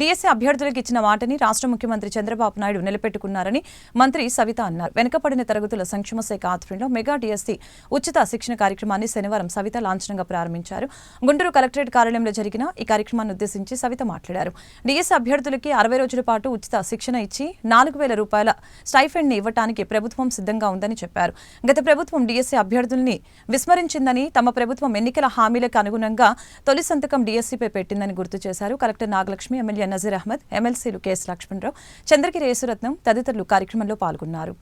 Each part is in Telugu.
డిఎస్సీ అభ్యర్థులకు ఇచ్చిన మాటని రాష్ట్ర ముఖ్యమంత్రి చంద్రబాబు నాయుడు నిలబెట్టుకున్నారని మంత్రి సవిత అన్నారు. వెనుకబడిన తరగతుల సంక్షేమ శాఖ ఆధ్వర్యంలో మెగా డిఎస్సీ ఉచిత శిక్షణ కార్యక్రమాన్ని శనివారం సవిత లాంఛనంగా ప్రారంభించారు. గుంటూరు కలెక్టరేట్ కార్యాలయంలో జరిగిన ఈ కార్యక్రమాన్ని ఉద్దేశించి సవిత మాట్లాడారు. డిఎస్సీ అభ్యర్థులకి అరవై రోజుల పాటు ఉచిత శిక్షణ ఇచ్చి నాలుగు వేల రూపాయల స్టైఫెండ్ని ఇవ్వడానికి ఇవ్వటానికి ప్రభుత్వం సిద్ధంగా ఉందని చెప్పారు. గత ప్రభుత్వం డిఎస్సీ అభ్యర్థుల్ని విస్మరించిందని తమ ప్రభుత్వం ఎన్నికల హామీలకు అనుగుణంగా తొలి సంతకం డీఎస్సీపై పెట్టిందని గుర్తు చేశారు. కలెక్టర్ నాగలక్ష్మి ఎమ్మెల్యే నజీర్ అహ్మద్ ఎమ్మెల్సీలు కెఎస్ లక్ష్మణరావు చంద్రగిరి యేసురత్నం తదితరులు కార్యక్రమంలో పాల్గొన్నారు.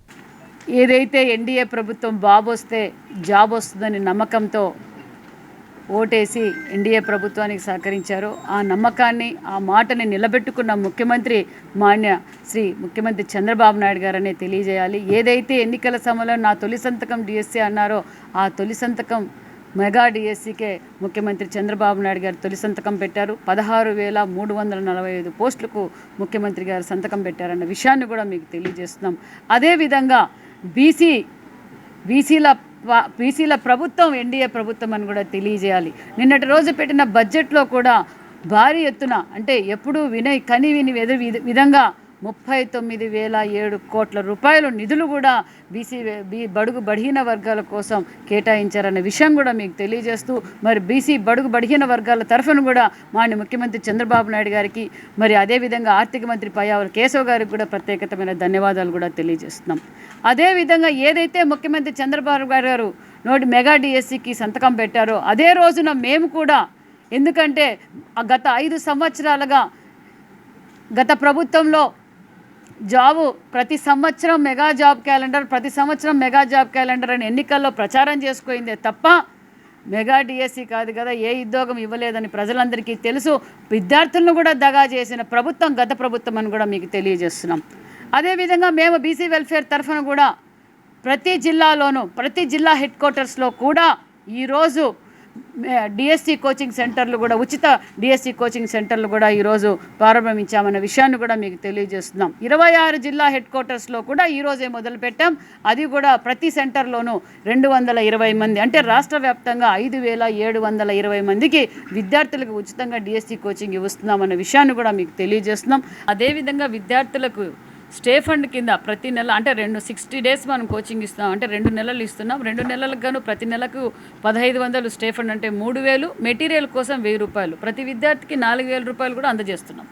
ఏదైతే ఎన్డీఏ ప్రభుత్వం బాబు వస్తే జాబ్ వస్తుందని నమ్మకంతో ఓటేసి ఎన్డీఏ ప్రభుత్వానికి సహకరించారు. ఆ నమ్మకాన్ని ఆ మాటని నిలబెట్టుకున్న ముఖ్యమంత్రి మాన్య శ్రీ ముఖ్యమంత్రి చంద్రబాబు నాయుడు గారనే తెలియజేయాలి. ఏదైతే ఎన్నికల సమయంలో నా తొలి సంతకం డిఎస్సీ అన్నారో ఆ తొలి సంతకం మెగా డిఎస్సికే ముఖ్యమంత్రి చంద్రబాబు నాయుడు గారు తొలి సంతకం పెట్టారు. పదహారు వేల మూడు వందల నలభై ఐదు పోస్టులకు ముఖ్యమంత్రి గారు సంతకం పెట్టారన్న విషయాన్ని కూడా మీకు తెలియజేస్తున్నాం. అదేవిధంగా బీసీ బీసీల ప- బీసీల ప్రభుత్వం ఎన్డీఏ ప్రభుత్వం అని కూడా తెలియజేయాలి. నిన్నటి రోజు పెట్టిన బడ్జెట్లో కూడా భారీ ఎత్తున అంటే ఎప్పుడూ వినయ్ కని విని విధంగా ముప్పై తొమ్మిది వేల ఏడు కోట్ల రూపాయలు నిధులు కూడా బీసీ బీ బడుగు బడిహీన వర్గాల కోసం కేటాయించారనే విషయం కూడా మీకు తెలియజేస్తూ మరి బీసీ బడుగు బడిహీన వర్గాల తరఫున కూడా మాన్య ముఖ్యమంత్రి చంద్రబాబు నాయుడు గారికి మరి అదేవిధంగా ఆర్థిక మంత్రి పయ్యావుల కేశవ్ గారికి కూడా ప్రత్యేకతమైన ధన్యవాదాలు కూడా తెలియజేస్తున్నాం. అదేవిధంగా ఏదైతే ముఖ్యమంత్రి చంద్రబాబు గారు గారు నోటి మెగా డిఎస్సికి సంతకం పెట్టారో అదే రోజున మేము కూడా ఎందుకంటే ఆ గత ఐదు సంవత్సరాలుగా గత ప్రభుత్వంలో జాబు ప్రతి సంవత్సరం మెగా జాబ్ క్యాలెండర్ ప్రతి సంవత్సరం మెగా జాబ్ క్యాలెండర్ అని ఎన్నికల్లో ప్రచారం చేసుకుందే తప్ప మెగా డిఎస్సి కాదు కదా ఏ ఉద్యోగం ఇవ్వలేదని ప్రజలందరికీ తెలుసు. విద్యార్థులను కూడా దగా చేసిన ప్రభుత్వం గత ప్రభుత్వం అని కూడా మీకు తెలియజేస్తున్నాం. అదేవిధంగా మేము బీసీ వెల్ఫేర్ తరఫున కూడా ప్రతి జిల్లాలోనూ ప్రతి జిల్లా హెడ్ క్వార్టర్స్లో కూడా ఈరోజు డిఎస్సి కోచింగ్ సెంటర్లు కూడా ఉచిత డిఎస్సి కోచింగ్ సెంటర్లు కూడా ఈరోజు ప్రారంభించామన్న విషయాన్ని కూడా మీకు తెలియజేస్తున్నాం. ఇరవై ఆరు జిల్లా హెడ్ క్వార్టర్స్లో కూడా ఈరోజే మొదలుపెట్టాం. అది కూడా ప్రతి సెంటర్లోనూ రెండు వందల ఇరవై మంది అంటే రాష్ట్ర వ్యాప్తంగా ఐదు వేల ఏడు వందల ఇరవై మందికి విద్యార్థులకు ఉచితంగా డిఎస్సి కోచింగ్ ఇస్తున్నామన్న విషయాన్ని కూడా మీకు తెలియజేస్తున్నాం. అదేవిధంగా విద్యార్థులకు స్టే ఫండ్ కింద ప్రతి నెల అంటే రెండు సిక్స్టీ డేస్ మనం కోచింగ్ ఇస్తున్నాం అంటే రెండు నెలలు ఇస్తున్నాం. రెండు నెలలకు గాను ప్రతి నెలకు పదహైదు వందలు స్టే ఫండ్ అంటే మూడు వేలు. మెటీరియల్ కోసం వెయ్యి రూపాయలు. ప్రతి విద్యార్థికి నాలుగు వేల రూపాయలు కూడా అందజేస్తున్నాం.